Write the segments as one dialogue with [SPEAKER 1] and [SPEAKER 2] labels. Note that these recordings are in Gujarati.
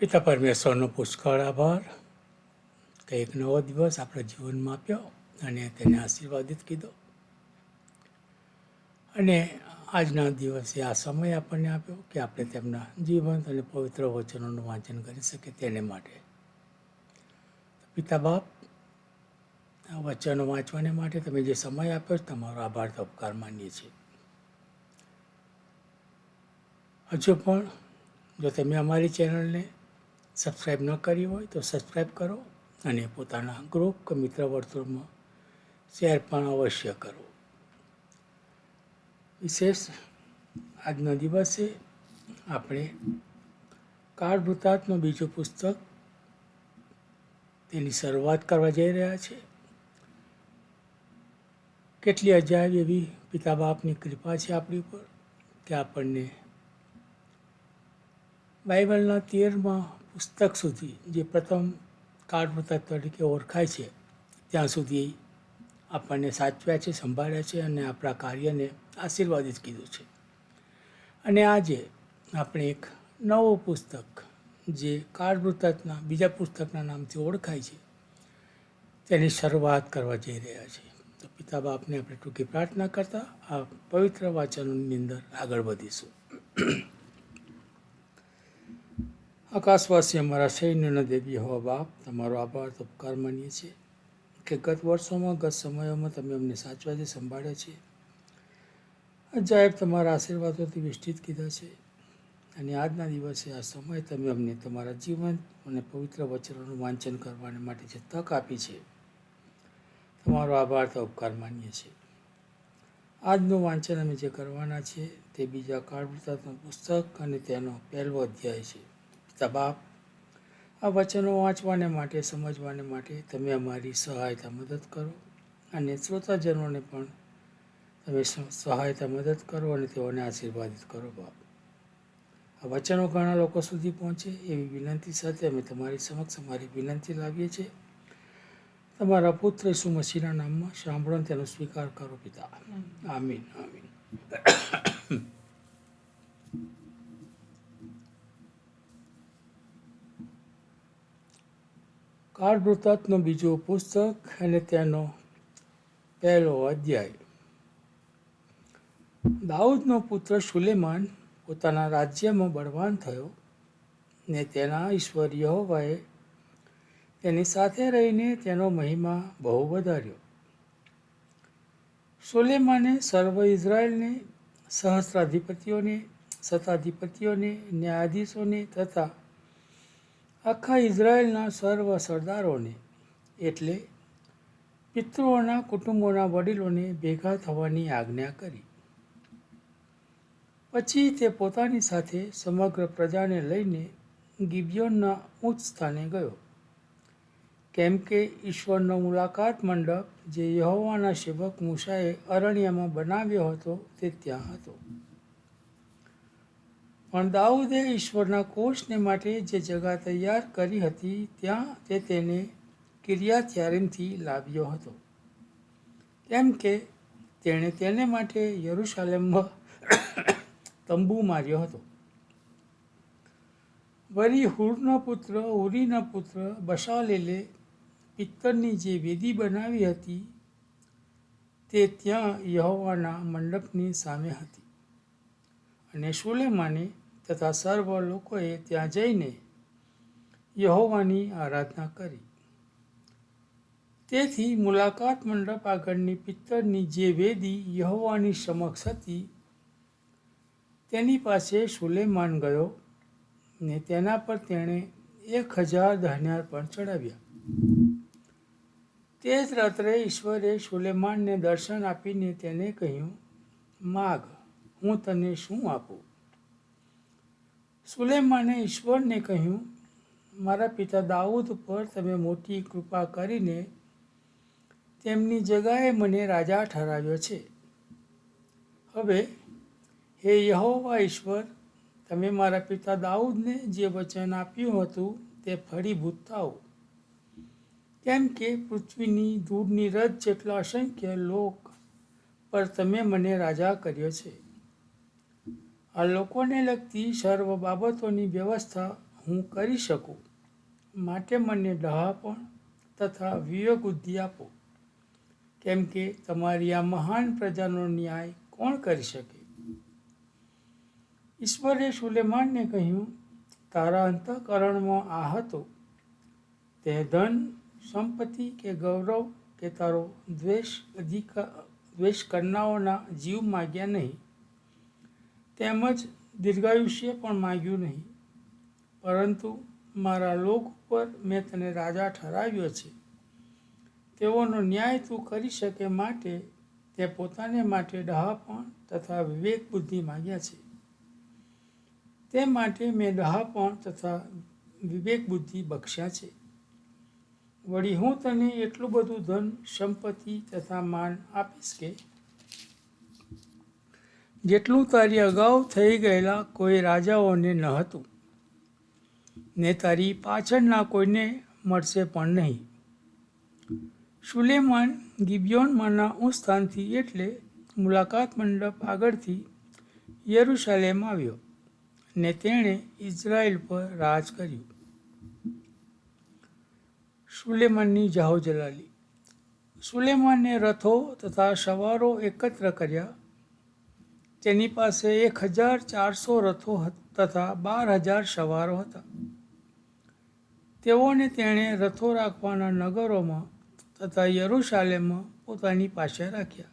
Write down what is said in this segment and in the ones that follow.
[SPEAKER 1] પિતા પરમેશ્વરનો પુષ્કળ આભાર કે એક નવો દિવસ આપણા જીવનમાં આપ્યો અને તેને આશીર્વાદિત કીધો અને આજના દિવસે આ સમય આપણને આપ્યો કે આપણે તેમના જીવંત અને પવિત્ર વચનોનું વાંચન કરી શકીએ તેને માટે પિતા બાપ આ વચનો વાંચવાને માટે તમે જે સમય આપ્યો તમારો આભાર તો ઉપકાર માનીએ છીએ હજુ પણ જો તમે અમારી ચેનલને સબસ્ક્રાઈબ ન કરી હોય તો સબસ્ક્રાઈબ કરો અને પોતાના ગ્રુપ કે મિત્ર વર્તુળમાં શેર પણ અવશ્ય કરો. વિશેષ આજના દિવસે આપણે કાળ વૃતાંતનું બીજું પુસ્તક તેની શરૂઆત કરવા જઈ રહ્યા છે. કેટલી અજાયબ એવી પિતા બાપની કૃપા છે આપણી ઉપર કે આપણને બાઇબલના તેરમાં પુસ્તક સુધી જે પ્રથમ કાળવૃત્ત તરીકે ઓળખાય છે, ત્યાં સુધી આપણને સાચવ્યા છે, સંભાળ્યા છે અને આપણા કાર્યને આશીર્વાદિત કીધું છે. અને આજે આપણે એક નવું પુસ્તક, જે કાળવૃતાતના બીજા પુસ્તકના નામથી ઓળખાય છે, તેની શરૂઆત કરવા જઈ રહ્યા છીએ તો પિતા બાપને આપણે ટૂંકી પ્રાર્થના કરતા આ પવિત્ર વાચનોની અંદર આગળ વધીશું. આકાશવાસી અમારા સૈન્યના દેવી હોવા બાપ, તમારો આભાર ઉપકાર માનીએ છીએ. કે ગત વર્ષોમાં, ગત સમયોમાં તમે અમને સાચવા છે સંભાળ્યા છે, અજાયબ તમારા આશીર્વાદોથી વિષ્ઠિત કીધા છે. અને આજના દિવસે આ સમય તમે અમને તમારા જીવન અને પવિત્ર વચનોનું વાંચન કરવાને માટે જે તક આપી છે, તમારો આભાર તો ઉપકાર માનીએ છીએ. આજનું વાંચન અમે જે કરવાના છે તે બીજા કાળવૃતાનું પુસ્તક અને તેનો પહેલો અધ્યાય છે. પિતા બાપ આ વચનો વાંચવાને માટે સમજવાને માટે તમે અમારી સહાયતા મદદ કરો અને શ્રોતાજનોને પણ તમે સહાયતા મદદ કરો અને તેઓને આશીર્વાદિત કરો બાપ. આ વચનો ઘણા લોકો સુધી પહોંચે એવી વિનંતી સાથે અમે તમારી સમક્ષ અમારી વિનંતી લાવીએ છીએ. તમારા પુત્ર ઈસુ મસીના નામમાં સાંભળો તેનો સ્વીકાર કરો પિતા. આમીન આમીન. કાળવૃતાંતનું બીજું પુસ્તક અને તેનો પહેલો અધ્યાય. દાઉદનો પુત્ર સુલેમાન પોતાના રાજ્યમાં બળવાન થયો ને તેના ઈશ્વર યહોવાએ તેની સાથે રહીને તેનો મહિમા બહુ વધાર્યો. સુલેમાને સર્વ ઇઝરાયલને સહસ્ત્રાધિપતિઓને સત્તાધિપતિઓને ન્યાયાધીશોને તથા આખા ઇઝરાયલના સર્વ સરદારોને, એટલે પિતૃઓના કુટુંબોના વડીલોને ભેગા થવાની આજ્ઞા કરી. પછી તે પોતાની સાથે સમગ્ર પ્રજાને લઈને ગિબિયોનના ઉચ્ચ સ્થાને ગયો. કેમ કે ઈશ્વરનો મુલાકાત મંડપ જે યહોવાના સેવક મૂસાએ અરણ્યમાં બનાવ્યો હતો તે ત્યાં હતો. પણ દાઉદે ઈશ્વરના કોષને માટે જે જગા તૈયાર કરી હતી, ત્યાં તે તેને કિરિયાત યારીમથી લાવ્યો હતો. કેમ કે તેણે તેને માટે યરુશાલેમમાં તંબુ માર્યો હતો. વળી હુરના પુત્ર, ઉરીના પુત્ર બશાલેલે પિત્તરની જે વેદી બનાવી હતી, તે ત્યાં યહોવાના મંડપની સામે હતી. અને સુલેમાને તથા સર્વ લોકોએ ત્યાં જઈને યહોવાની આરાધના કરી. તેથી મુલાકાત મંડપ આગળની પિત્તળની જે વેદી યહોવાની સમક્ષ હતી, તેની પાસે સુલેમાન ગયો ને તેના પર તેણે એક હજાર ધાન્યાર પણ ચડાવ્યા. તે જ રાત્રે ઈશ્વરે સુલેમાનને દર્શન આપીને તેને કહ્યું, માગ, હું તને શું આપું? સુલેમાને ઈશ્વરને કહ્યું, મારા પિતા દાઉદ પર તમે મોટી કૃપા કરીને તેમની જગાએ મને રાજા ઠરાવ્યો છે. હવે હે યહોવા ઈશ્વર, તમે મારા પિતા દાઉદને જે વચન આપ્યું હતું તે ફરી થાઓ કેમ કે પૃથ્વીની ધૂળની રથ જેટલા અસંખ્ય લોક પર તમે મને રાજા કર્યો છે. આ લોકોને લગતી સર્વ બાબતોની વ્યવસ્થા હું કરી શકું. માટે મને ડહાપણ તથા વિવેક બુદ્ધિ આપો. કેમ કે તમારી આ મહાન પ્રજાનો ન્યાય કોણ કરી શકે? ઈશ્વરે સુલેમાનને કહ્યું, તારા અંતઃકરણમાં આ હતો. તે ધન, સંપત્તિ કે ગૌરવ કે તારો દ્વેષ અધિકાર દ્વેષ કરનાઓના જીવ માગ્યા નહીં. તેમજ દીર્ઘાયુષ્ય પણ માગ્યું નહીં. પરંતુ મારા લોક ઉપર મેં તને રાજા ઠરાવ્યો છે. તેઓનો ન્યાય તું કરી શકે માટે તે પોતાને માટે ડહાપણ તથા વિવેક બુદ્ધિ માગ્યા છે. તે માટે મેં ડહાપણ તથા વિવેક બુદ્ધિ બક્ષ્યા છે. વળી હું તને એટલું બધું ધન, સંપત્તિ તથા માન આપીશ કે જેટલું તારી અગાઉ થઈ ગયેલા કોઈ રાજાઓને ન હતું. ને તારી પાછળના કોઈને મળશે પણ નહીં. સુલેમાન ગિબ્યોનમાંના ઉચ્ચ સ્થાનથી એટલે મુલાકાત મંડપ આગળથી યરુશાલેમ આવ્યો ને તેણે ઇઝરાયલ પર રાજ કર્યું. સુલેમાનની જાહો જલાલી. સુલેમાનને રથો તથા સવારો એકત્ર કર્યા તેની પાસે એક હજાર ચારસો રથો તથા બાર હજાર સવારો હતા. તેઓને તેણે રથો રાખવાના નગરોમાં તથા યરુશાલેમમાં પોતાની પાસે રાખ્યા.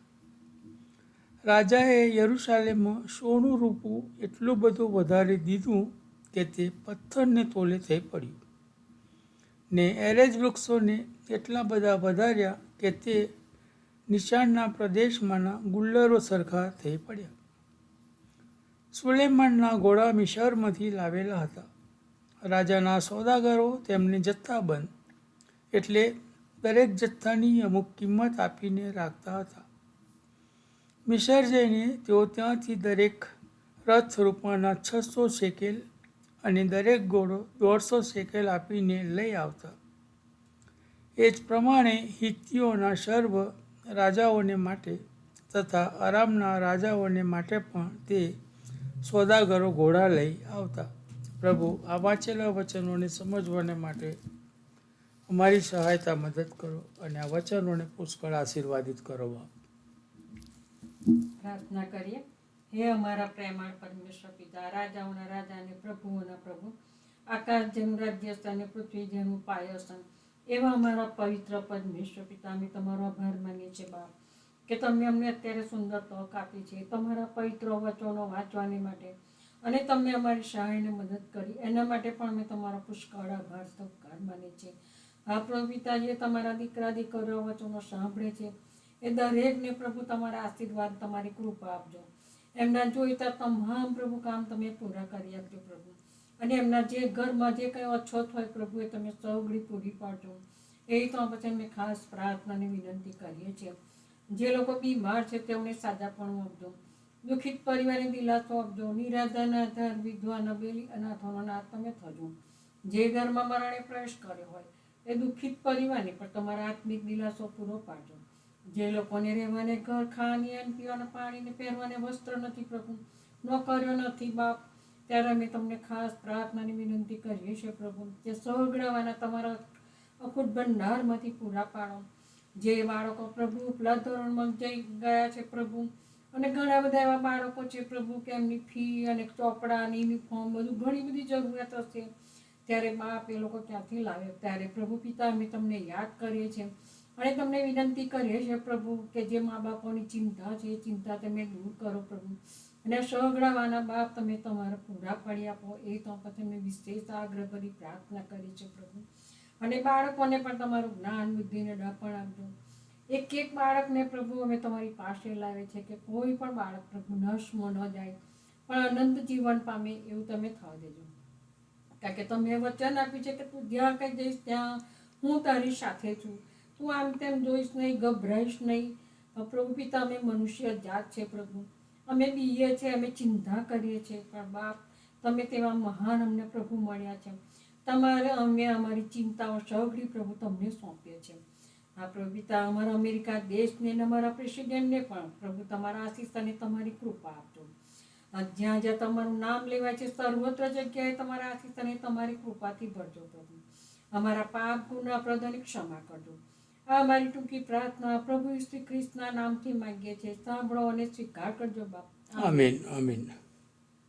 [SPEAKER 1] રાજાએ યરુશાલેમમાં સોનું રૂપું એટલું બધું વધારી દીધું કે તે પથ્થરને તોલે થઈ પડ્યું. ને એરેજ વૃક્ષોને એટલા બધા વધાર્યા કે તે નિશાળના પ્રદેશમાંના ગુલ્લરો સરખા થઈ પડ્યા. સુલેમાનના ઘોડા મિશરમાંથી લાવેલા હતા. રાજાના સોદાગરો તેમને જથ્થાબંધ એટલે દરેક જથ્થાની અમુક કિંમત આપીને રાખતા હતા. મિશર જઈને તેઓ ત્યાંથી દરેક રથ રૂપાના છસો શેકેલ અને દરેક ઘોડો દોઢસો શેકેલ આપીને લઈ આવતા. એ જ પ્રમાણે હિત્તીઓના સર્વ રાજાઓને માટે તથા આરામના રાજાઓને માટે પણ તે સોદાગરો ઘોડા લઈ આવતા. પ્રભુ, આ વાંચેલા વચનોને સમજવાને માટે અમારી સહાયતા મદદ કરો અને આ વચનોને પુષ્કળ આશીર્વાદિત કરો
[SPEAKER 2] પ્રાર્થના કરીએ. હે અમારા પ્રેમાળ પરમેશ્વર પિતા, રાજાઓના રાજા અને પ્રભુઓના પ્રભુ, આકાશ જેનું રાજ્ય સ્થાન પૃથ્વી જેનું પાયસન એવા અમારા પવિત્ર પરમેશ્વર પિતા, અમે તમારો આભાર માનીએ છીએ બાપ. કે તમે અમને અત્યારે સુંદર તક આપી છે, તમારા પવિત્ર વચનો વાંચવાની માટે. અને તમે અમારી સહાયને મદદ કરી. એના માટે પણ અમે તમારો પુષ્કળ આભાર, સત્કાર માનીએ છે હા પ્રભુ પિતાજીએ તમારા દીકરા, દીકરીઓ વચનો સાંભળે છે. એ દરેકને પ્રભુ તમારા આશીર્વાદ, તમારી કૃપા આપજો. એમના જોઈતા તમામ પ્રભુ કામ તમે પૂરા કરી આપજો પ્રભુ. અને એમના જે ઘરમાં જે કંઈ અછત હોય પ્રભુ એ તમે સૌગડી પૂરી પાડજો. એ તો પછી અમે ખાસ પ્રાર્થનાની વિનંતી કરીએ છીએ. જે લોકો બીમાર છે તેમને સાજાપણું આપજો. દુઃખિત પરિવારને દિલાસો આપજો. નિરાધાના આધાર વિધવા નબેલી અનાથોનો નાથ તમે થજો. જે ઘરમાં મરણે પ્રવેશ કર્યો હોય એ દુઃખિત પરિવારને પણ તમારા આત્મિક દિલાસો પૂરો પાડજો. જે લોકોને રહેવાને ઘર, ખાવાની અને પીવાના પાણીને પહેરવાને વસ્ત્ર નથી પ્રભુ, નોકરીઓ નથી, બાપ, ત્યારે અમે તમને ખાસ પ્રાર્થનાની વિનંતી કરીએ છીએ પ્રભુ, જે સગડાવાના તમારા અખૂટ ભંડારમાંથી પૂરા પાડો. જે બાળકો પ્રભુ ઉપલા ધોરણમાં જઈ ગયા છે પ્રભુ. અને ઘણા બધા એવા બાળકો છે પ્રભુ કે એમની ફી અને ચોપડા અને યુનિફોર્મ બધું ઘણી બધી જરૂરિયાત હશે ત્યારે બાપ એ લોકો ક્યાંથી લાવે? ત્યારે પ્રભુ પિતા અમે તમને યાદ કરીએ છીએ. અને તમને વિનંતી કરીએ છીએ પ્રભુ કે જે મા બાપોની ચિંતા છે એ ચિંતા તમે દૂર કરો પ્રભુ. અને સગડાવાના બાપ તમે તમારા પૂરા પાડી આપો. એ તો પછી અમે વિશેષ આગ્રહ કરી પ્રાર્થના કરી છે પ્રભુ. અને બાળકોને પણ તમારું જ્ઞાન, બુદ્ધિને ડપણ આપજો. એક એક બાળકને પ્રભુ અમે તમારી પાસે લાવે છે કે કોઈ પણ બાળક પ્રભુ નશમાં ન જાય, પણ અનંત જીવન પામે એવું તમે થવા દેજો. કારણ કે તમે વચન આપ્યું છે કે તું જ્યાં કંઈ જઈશ ત્યાં હું તારી સાથે છું. તું આમ તેમ જોઈશ નહીં, ગભરાઈશ નહીં. પ્રભુ પિતા, અમે મનુષ્ય જાત છે પ્રભુ. અમે બીએ છીએ અમે ચિંતા કરીએ છીએ, પણ બાપ, તમે તેવા મહાન અમને પ્રભુ મળ્યા છે. તમારે અમે અમારી ચિંતાઓ સગડી પ્રભુ તમને સોંપીએ છીએ. આ પ્રભુ અમારા અમેરિકા દેશને અને અમારા પ્રેસિડેન્ટને પણ પ્રભુ તમારા આશીષ અને તમારી કૃપા આપજો. જ્યાં જ્યાં તમારું નામ લેવાય છે, સર્વત્ર જગ્યાએ તમારા આશીષ અને તમારી કૃપાથી ભરજો પ્રભુ. અમારા પાપ, ગુના, પ્રદાની ક્ષમા કરજો. આ અમારી ટૂંકી પ્રાર્થના પ્રભુ શ્રી કૃષ્ણના નામથી માંગીએ છીએ. સાંભળો અને સ્વીકાર કરજો બાપ.
[SPEAKER 1] આમીન આમીન.